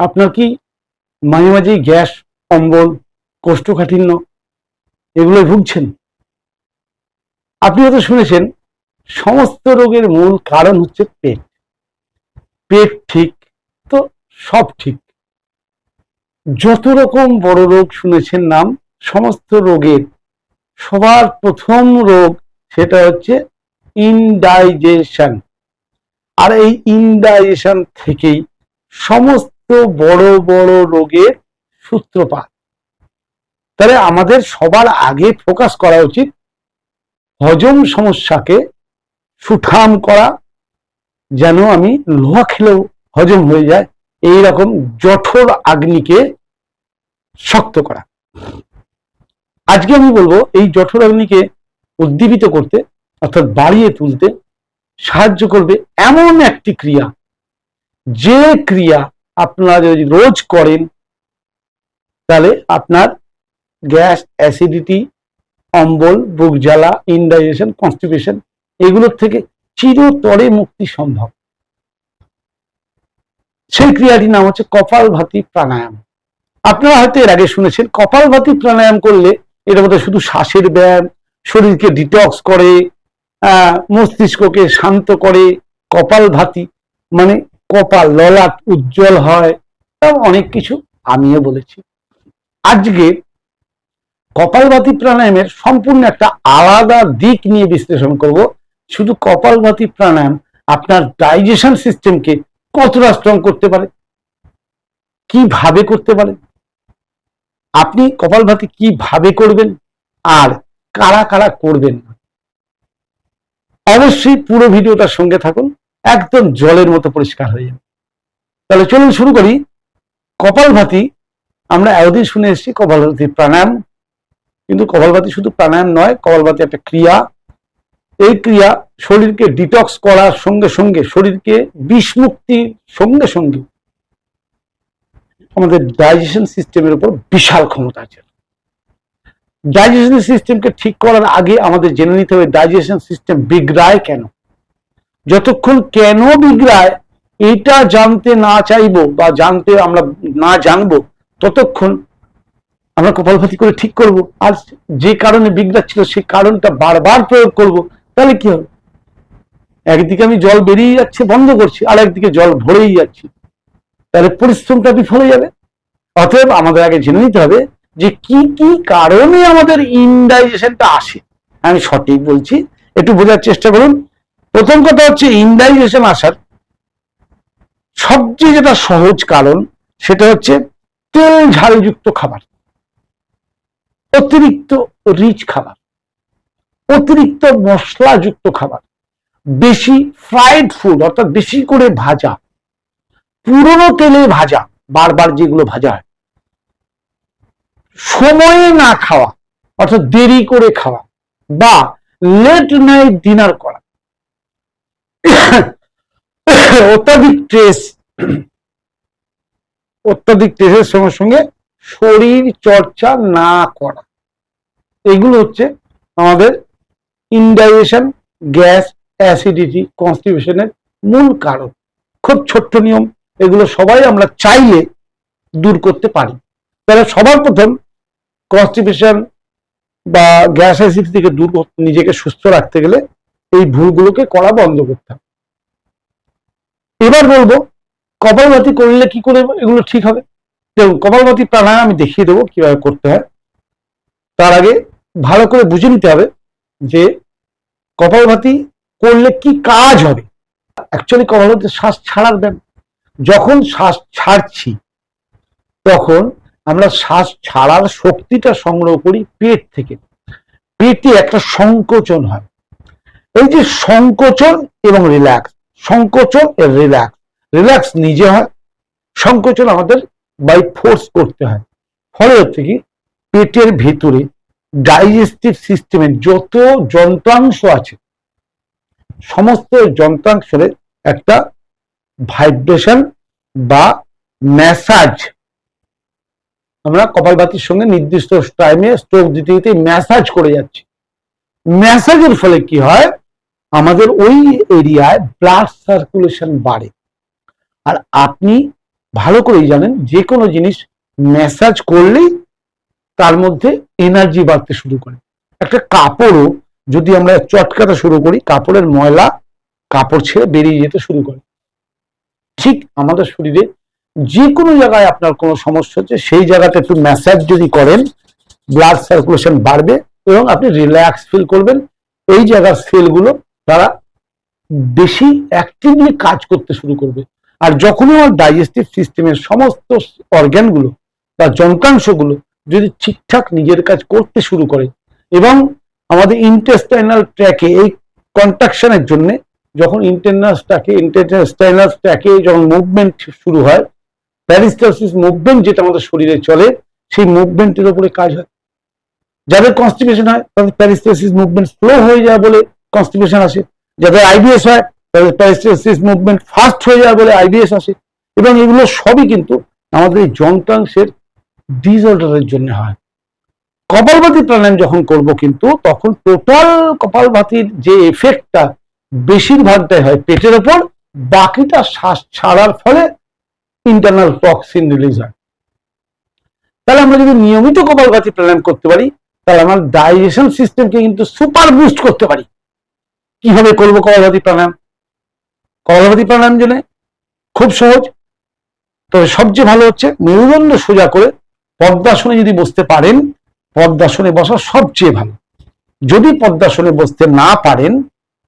আপনার কি মাঝে মাঝেই গ্যাস অম্বল কোষ্ঠকাঠিন্য এগুলো ভুগছেন? আপনি হয়তো শুনেছেন, সমস্ত রোগের মূল কারণ হচ্ছে পেট। পেট ঠিক তো সব ঠিক। যত রকম বড় রোগ শুনেছেন নাম, সমস্ত রোগের সবার প্রথম রোগ সেটা হচ্ছে ইনডাইজেশন আর এই ইনডাইজেশন থেকেই সমস্ত বড় বড় রোগের সূত্রপাত। তাহলে আমাদের সবার আগে ফোকাস করা উচিত হজম সমস্যাকে সুঠাম করা, যেন আমি লোহা খেলেও হজম হয়ে যায় এই রকম জঠর আগ্নিকে শক্ত করা। আজকে আমি বলব, এই জঠর অগ্নিকে উদ্দীপিত করতে, অর্থাৎ বাড়িয়ে তুলতে সাহায্য করবে এমন একটি ক্রিয়া, যে ক্রিয়া আপনারা যদি রোজ করেন, তাহলে আপনার গ্যাস, অ্যাসিডিটি, অম্বল বুক জ্বালা, ইনডাইজেশন, কনস্টিপেশন, এগুলোর থেকে চিরতরে মুক্তি সম্ভব। সেই ক্রিয়াটির নাম হচ্ছে কপালভাতি প্রাণায়াম। আপনারা হয়তো এর আগে শুনেছেন, কপালভাতি প্রাণায়াম করলে এটা মধ্যে শুধু শ্বাসের ব্যায়াম, শরীরকে ডিটক্স করে মস্তিষ্ককে শান্ত করে, কপালভাতি মানে কপাল ললাট উজ্জ্বল হয় অনেক কিছু আমিও বলেছি। আজকে কপালভাতি প্রাণায়ামের সম্পূর্ণ একটা আলাদা দিক নিয়ে বিশ্লেষণ করব। শুধু কপালভাতি প্রাণায়াম আপনার ডাইজেশন সিস্টেমকে কতটা স্ট্রং করতে পারে? কীভাবে করতে পারে? আপনি কপালভাতি কীভাবে করবেন? আর কারা কারা করবেন? না অবশ্যই পুরো ভিডিওটার সঙ্গে থাকুন। একদম জলের মতো পরিষ্কার হয়ে যাবে। তাহলে চলুন শুরু করি। কপালভাতি আমরা এতদিন শুনে এসেছি কপালভাতি প্রাণায়াম। কিন্তু কপালভাতি শুধু প্রাণায়াম নয় কপালভাতি একটা ক্রিয়া। এই ক্রিয়া শরীরকে ডিটক্স করার সঙ্গে সঙ্গে শরীরকে বিষমুক্তির সঙ্গে সঙ্গে আমাদের ডাইজেশন সিস্টেমের উপর বিশাল ক্ষমতা আছে। ডাইজেশন সিস্টেমকে ঠিক করার আগে আমাদের জেনে নিতে হবে ডাইজেশন সিস্টেম বিগড়ায় কেন? যতক্ষণ কেন বিগড়ায়, এটা জানতে না চাইব বা জানতে আমরা না জানব, ততক্ষণ আমরা কপালভাতি করে ঠিক করব। আর যে কারণে বিগড়াচ্ছিল সেই কারণটা বারবার প্রয়োগ করব, তাহলে কি হবে? একদিকে আমি জল বেরিয়ে যাচ্ছে, বন্ধ করছি, আর একদিকে জল ভরেই যাচ্ছি। তাহলে পরিশ্রমটা বিফলে যাবে। অতএব আমাদের আগে জেনে নিতে হবে যে কি কি কারণে আমাদের ইনডাইজেশনটা আসে। আমি সঠিক বলছি, একটু বোঝার চেষ্টা করুন। প্রথম কথা হচ্ছে ইনডাইজেশন আসার সবচেয়ে যেটা সহজ কারণ, সেটা হচ্ছে তেল ঝালযুক্ত খাবার, অতিরিক্ত রিচ খাবার, অতিরিক্ত মশলাযুক্ত খাবার, বেশি ফ্রাইড ফুড অর্থাৎ বেশি করে ভাজা, পুরনো তেলে ভাজা, বারবার যেগুলো ভাজা হয়, সময়ে না খাওয়া, অর্থাৎ দেরি করে খাওয়া, বা লেট নাইট ডিনার করা অত্যাধিক স্ট্রেস অত্যাধিক স্ট্রেসের সঙ্গে সঙ্গে শরীর চর্চা না করা। এগুলো হচ্ছে আমাদের ইনডাইজেশন গ্যাস অ্যাসিডিটি কনস্টিপেশনের মূল কারণ। খুব ছোট্ট নিয়ম, এগুলো সবাই আমরা চাইলে দূর করতে পারি। তাহলে সবার প্রথম কনস্টিপেশন বা গ্যাস অ্যাসিড থেকে দূর নিজেকে সুস্থ রাখতে গেলে এই ভুলগুলোকে করা বন্ধ করতে হবে। এবার বলব, কপালভাতি করলে কি করে এগুলো ঠিক হবে? দেখুন, কপালভাতি প্রাণায়াম আমি দেখিয়ে দেবো কীভাবে করতে হয়। তার আগে ভালো করে বুঝে নিতে হবে যে কপালভাতি করলে কি কাজ হবে। অ্যাকচুয়ালি কপালভাতি শ্বাস ছাড়ার ব্যায়াম যখন শ্বাস ছাড়ছি, তখন আমরা শ্বাস ছাড়ার শক্তিটা সংগ্রহ করি পেট থেকে। পেটে একটা সংকোচন হয়। এই যে সংকোচন এবং রিল্যাক্স সংকোচন রিল্যাক্স রিল্যাক্স নিজে হয়, সংকোচন আমাদের বাই ফোর্স করতে হয়। ফলে হচ্ছে কি, পেটের ভেতরে ডাইজেস্টিভ সিস্টেমের যত যন্ত্রাংশ আছে, সমস্ত যন্ত্রাংশের একটা ভাইব্রেশন বা ম্যাসাজ আমরা কপালভাতির সঙ্গে নির্দিষ্ট টাইমে স্ট্রোক দিতে দিতে ম্যাসাজ করে যাচ্ছি। ম্যাসাজের ফলে কি হয় আমাদের ওই এরিয়ায় ব্লাড সার্কুলেশন বাড়ে। আর আপনি ভালো করেই জানেন যে কোনো জিনিস ম্যাসাজ করলেই তার মধ্যে এনার্জি বাড়তে শুরু করে। একটা কাপড়ও যদি আমরা চটকাতে শুরু করি, কাপড়ের ময়লা কাপড় ছেড়ে বেরিয়ে যেতে শুরু করে। ঠিক আমাদের শরীরে যে কোনো জায়গায় আপনার কোনো সমস্যা হচ্ছে, সেই জায়গাতে একটু ম্যাসাজ যদি করেন ব্লাড সার্কুলেশন বাড়বে এবং আপনি রিল্যাক্স ফিল করবেন। এই জায়গার সেলগুলো তারা বেশি অ্যাক্টিভলি কাজ করতে শুরু করবে। আর যখনই আমার ডাইজেস্টিভ সিস্টেমের সমস্ত অর্গ্যানগুলো বা যন্ত্রাংশগুলো যদি ঠিকঠাক নিজের কাজ করতে শুরু করে এবং আমাদের ইন্টেস্টাইনাল ট্র্যাকে এই কন্ট্রাকশনের জন্য যখন ইন্টারনাল ট্র্যাকে ইন্টারস্টাইনাল ট্র্যাকে যখন মুভমেন্ট শুরু হয় প্যারিস্টালসিস মুভমেন্ট যেটা আমাদের শরীরে চলে, সেই মুভমেন্টের উপরে কাজ হয়। যাদের কনস্টিপেশন হয়, তাদের প্যারিস্টালসিস মুভমেন্ট স্লো হয়ে যায় বলে কনস্টিপেশন আসে। যাদের আইবিএস হয় তাদের প্যারিস্টালসিস মুভমেন্ট ফাস্ট হয়ে যায় বলে আইবিএস আসে। এবং এগুলো সবই কিন্তু আমাদের এই যন্ত্রাংশের ডিসঅর্ডারের জন্য হয়। কপালভাতি প্রাণায়াম যখন করব কিন্তু, তখন টোটাল কপালভাতির যে এফেক্টটা বেশিরভাগটাই হয় পেটের ওপর, বাকিটা শ্বাস ছাড়ার ফলে ইন্টারনাল টক্সিন রিলিজ হয়। তাহলে আমরা যদি নিয়মিত কপালভাতি প্রাণায়াম করতে পারি, তাহলে আমার ডাইজেশন সিস্টেমকে কিন্তু সুপার বুস্ট করতে পারি। কীভাবে করব কপালভাতি প্রাণায়াম? কপালভাতি প্রাণায়াম জন্য খুব সহজ। তবে সবচেয়ে ভালো হচ্ছে মেরুদণ্ড সোজা করে পদ্মাসনে যদি বসতে পারেন, পদ্মাসনে বসা সবচেয়ে ভালো। যদি পদ্মাসনে বসতে না পারেন,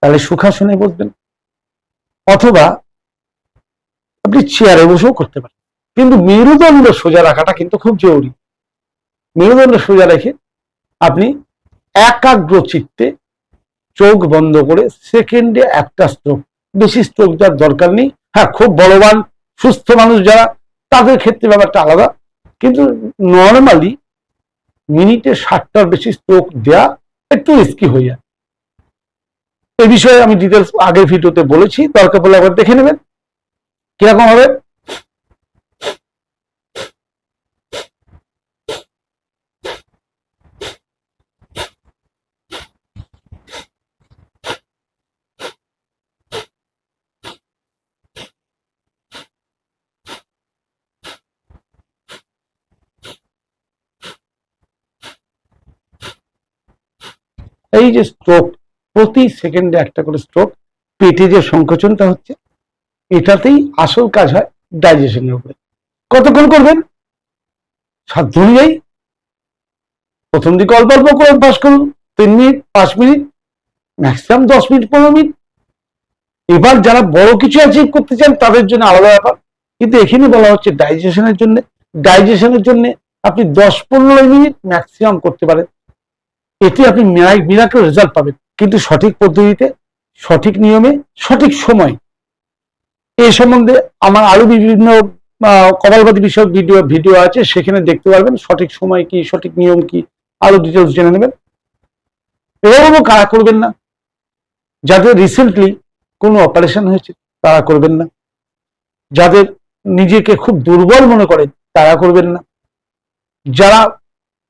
তাহলে সুখাসনে বসবেন। অথবা আপনি চেয়ারে বসেও করতে পারেন। কিন্তু মেরুদণ্ড সোজা রাখাটা কিন্তু খুব জরুরি। মেরুদণ্ড সোজা রেখে আপনি একাগ্র চিত্তে চোখ বন্ধ করে সেকেন্ডে একটা স্ট্রোক বেশি স্ট্রোক যার দরকার নেই। হ্যাঁ খুব বলবান, সুস্থ মানুষ যারা, তাদের ক্ষেত্রে ব্যাপারটা আলাদা। কিন্তু নর্মালি মিনিটে ষাটটার বেশি স্ট্রোক দেয়া একটু রিস্কি হয়ে যায়। এ বিষয়ে আমি ডিটেলস আগের ভিডিওতে বলেছি, দরকার পড়লে আবার দেখে নেবেন। কীরকম হবে? এই যে স্ট্রোক প্রতি সেকেন্ডে একটা করে স্ট্রোক পেটে যে সংকোচনটা হচ্ছে, এটাতেই আসল কাজ হয় ডাইজেশনের উপরে। কতক্ষণ করবেন? সাধ্য অনুযায়ী। প্রথম দিকে অল্প অল্প করে অভ্যাস করুন, তিন মিনিট, পাঁচ মিনিট ম্যাক্সিমাম দশ মিনিট, পনেরো মিনিট। এবার যারা বড় কিছু অ্যাচিভ করতে চান, তাদের জন্য আলাদা ব্যাপার। কিন্তু এখানে বলা হচ্ছে ডাইজেশনের জন্য ডাইজেশনের জন্য আপনি দশ পনেরো মিনিট ম্যাক্সিমাম করতে পারেন। এতে আপনি মিরাকেল রেজাল্ট পাবেন। কিন্তু সঠিক পদ্ধতিতে, সঠিক নিয়মে, সঠিক সময়। এ সম্বন্ধে আমার আরও বিভিন্ন কপালবাদী বিষয়ক ভিডিও ভিডিও আছে, সেখানে দেখতে পারবেন সঠিক সময় কি, সঠিক নিয়ম কি, আরও ডিটেলস জেনে নেবেন। এরকমও কারা করবেন না? যাদের রিসেন্টলি কোনো অপারেশন হয়েছে, তারা করবেন না। যাদের নিজেকে খুব দুর্বল মনে করেন তারা করবেন না। যারা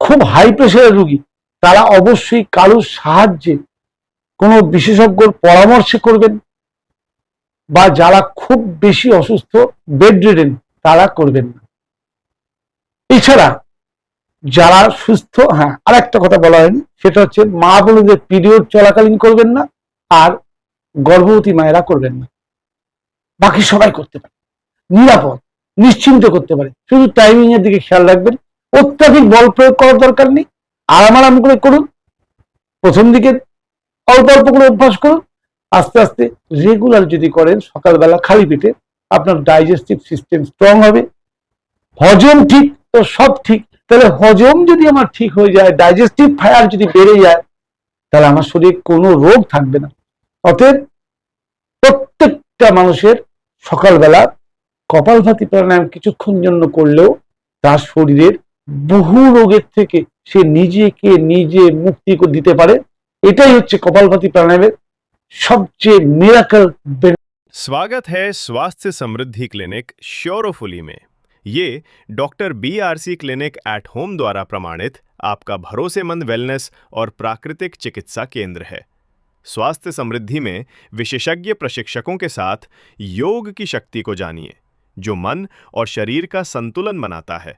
খুব হাই প্রেশারের রুগী তারা অবশ্যই কারোর সাহায্যে কোনো বিশেষজ্ঞর পরামর্শে করবেন বা যারা খুব বেশি অসুস্থ বেড রিডেন তারা করবেন না। এছাড়া যারা সুস্থ হ্যাঁ আর একটা কথা বলা হয়নি, সেটা হচ্ছে মা বোনদের পিরিয়ড চলাকালীন করবেন না আর গর্ভবতী মায়েরা করবেন না। বাকি সবাই করতে পারে। নিরাপদ, নিশ্চিন্ত করতে পারে। শুধু টাইমিং এর দিকে খেয়াল রাখবেন। অত্যাধিক বল প্রয়োগ করার দরকার নেই। আরাম আরাম করে করুন। প্রথম দিকে অল্প অল্প করে অভ্যাস করুন। আস্তে আস্তে রেগুলার যদি করেন, সকালবেলা খালি পেটে আপনার ডাইজেস্টিভ সিস্টেম স্ট্রং হবে। হজম ঠিক, তো সব ঠিক। তাহলে হজম যদি আমার ঠিক হয়ে যায় ডাইজেস্টিভ ফায়ার যদি বেড়ে যায়, তাহলে আমার শরীরে কোনো রোগ থাকবে না। অতএব প্রত্যেকটা মানুষের সকালবেলা কপালভাতি প্রাণায়াম কিছুক্ষণ জন্য করলেও তার শরীরের বহু রোগের থেকে সে নিজেকে নিজে মুক্তি দিতে পারে এটাই হচ্ছে কপালভাতি প্রাণায়ামের সবচেয়ে মিরাকল स्वागत है स्वास्थ्य समृद्धि क्लिनिक श्योरोफुली में ये doctor B R C clinic at home द्वारा प्रमाणित आपका भरोसेमंद वेलनेस और प्राकृतिक चिकित्सा केंद्र है स्वास्थ्य समृद्धि में विशेषज्ञ प्रशिक्षकों के साथ योग की शक्ति को जानिए जो मन और शरीर का संतुलन बनाता है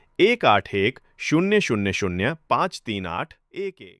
एक आठ एक शून्य शून्य शून्य पाँच तीन आठ एक एक।